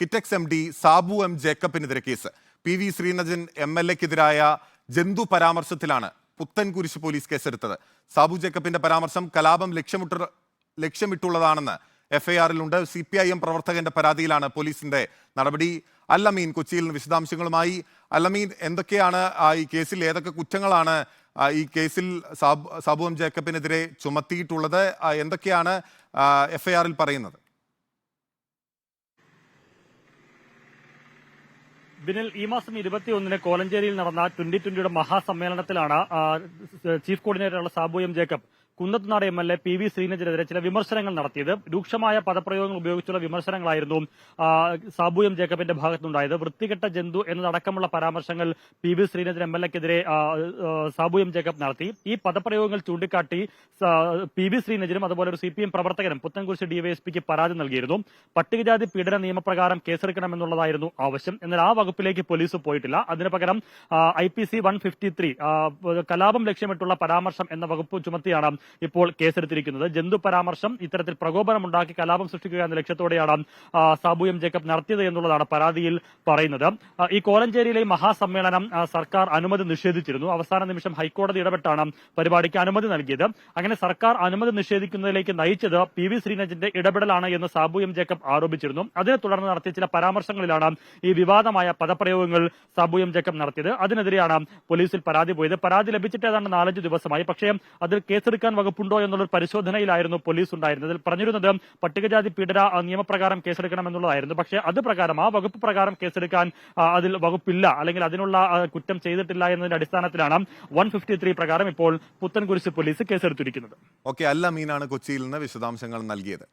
Kitex M D Sabu M ജേക്കബിനെതിരെ case. P V Sreenijan M L എക്കെതിരായ ജന്തു പരാമർശത്തിലാണ് Puthencruz police കേസെടുത്തത്. സാബു ജേക്കബിന്റെ പരാമർശം കലാപം ലക്ഷ്യമിട്ട ലക്ഷ്യമിട്ടുള്ളതാണെന്ന് എഫ്ഐആറിലുണ്ട് സി പി ഐ എം പ്രവർത്തകന്റെ പരാതിയിലാണ് പോലീസിന്റെ നടപടി. അല്ലമീൻ കൊച്ചിയിൽ നിന്ന് വിശദാംശങ്ങളുമായി. അല്ലമീൻ എന്തൊക്കെയാണ് ഈ കേസിൽ ഏതൊക്കെ കുറ്റങ്ങളാണ് ഈ കേസിൽ സാബു സാബു എം ജേക്കബിനെതിരെ ചുമത്തിയിട്ടുള്ളത്? എന്തൊക്കെയാണ് എഫ്ഐആറിൽ പറയുന്നത്? ബിനിൽ ഈ മാസം ഇരുപത്തിയൊന്നിന് കോലഞ്ചേരിയിൽ നടന്ന ട്വന്റി ട്വന്റിയുടെ മഹാസമ്മേളനത്തിലാണ് chief കോർഡിനേറ്ററുള്ള Sabu M Jacob Kunnathunad M L A P V ശ്രീനജിനെതിരെ ചില വിമർശനങ്ങൾ നടത്തിയത്. രൂക്ഷമായ പദപ്രയോഗങ്ങൾ ഉപയോഗിച്ചുള്ള വിമർശനങ്ങളായിരുന്നു സാബു എം ജേക്കബിന്റെ ഭാഗത്തുനിന്നുണ്ടായത്. വൃത്തികെട്ട ജന്തു എന്നതടക്കമുള്ള പരാമർശങ്ങൾ P V Sreenijan M L എക്കെതിരെ Sabu M Jacob നടത്തി. ഈ പദപ്രയോഗങ്ങൾ ചൂണ്ടിക്കാട്ടി പി വി ശ്രീനജനും അതുപോലെ ഒരു സി പി എം പ്രവർത്തകനും പുത്തൻകുരിശ് ഡിവൈഎസ്പിക്ക് പരാതി നൽകിയിരുന്നു. പട്ടികജാതി പീഡന നിയമപ്രകാരം കേസെടുക്കണമെന്നുള്ളതായിരുന്നു ആവശ്യം. എന്നാൽ ആ വകുപ്പിലേക്ക് പോലീസ് പോയിട്ടില്ല. അതിന് പകരം I P C one fifty three കലാപം ലക്ഷ്യമിട്ടുള്ള പരാമർശം എന്ന വകുപ്പ് ചുമത്തിയാണ് ഇപ്പോൾ കേസെടുത്തിരിക്കുന്നത്. ജന്തു പരാമർശം ഇത്തരത്തിൽ പ്രകോപനമുണ്ടാക്കി കലാപം സൃഷ്ടിക്കുക എന്ന ലക്ഷ്യത്തോടെയാണ് സാബു എം ജേക്കബ് നടത്തിയത് എന്നുള്ളതാണ് പരാതിയിൽ പറയുന്നത്. ഈ കോലഞ്ചേരിയിലെ മഹാസമ്മേളനം സർക്കാർ അനുമതി നിഷേധിച്ചിരുന്നു. അവസാന നിമിഷം ഹൈക്കോടതി ഇടപെട്ടാണ് പരിപാടിക്ക് അനുമതി നൽകിയത്. അങ്ങനെ സർക്കാർ അനുമതി നിഷേധിക്കുന്നതിലേക്ക് നയിച്ചത് പി വി ശ്രീനജിന്റെ ഇടപെടലാണ് എന്ന് സാബു എം ജേക്കബ് ആരോപിച്ചിരുന്നു. അതിനെ തുടർന്ന് നടത്തിയ ചില പരാമർശങ്ങളിലാണ് ഈ വിവാദമായ പദപ്രയോഗങ്ങൾ സാബു എം ജേക്കബ് നടത്തിയത്. അതിനെതിരെയാണ് പോലീസിൽ പരാതി പോയത്. പരാതി ലഭിച്ചിട്ട് ഏതാണ്ട് നാലഞ്ച് ദിവസമായി. പക്ഷേ അതിൽ കേസെടുക്കാൻ വകുപ്പുണ്ടോ എന്നുള്ള പരിശോധനയിലായിരുന്നു പോലീസ് ഉണ്ടായിരുന്നത്. പറഞ്ഞിരുന്നത് പട്ടികജാതി പീഡന നിയമപ്രകാരം കേസെടുക്കണമെന്നുള്ളതായിരുന്നു. പക്ഷേ അത് പ്രകാരം ആ വകുപ്പ് പ്രകാരം കേസെടുക്കാൻ അതിൽ വകുപ്പില്ല. അല്ലെങ്കിൽ അതിനുള്ള കുറ്റം ചെയ്തിട്ടില്ല എന്നതിന്റെ അടിസ്ഥാനത്തിലാണ് വൺ പ്രകാരം ഇപ്പോൾ പുത്തൻകുരിശ് പോലീസ് കേസെടുത്തിരിക്കുന്നത്. ഓക്കെ അല്ല മീനാണ് കൊച്ചിയിൽ നിന്ന് വിശദാംശങ്ങൾ നൽകിയത്.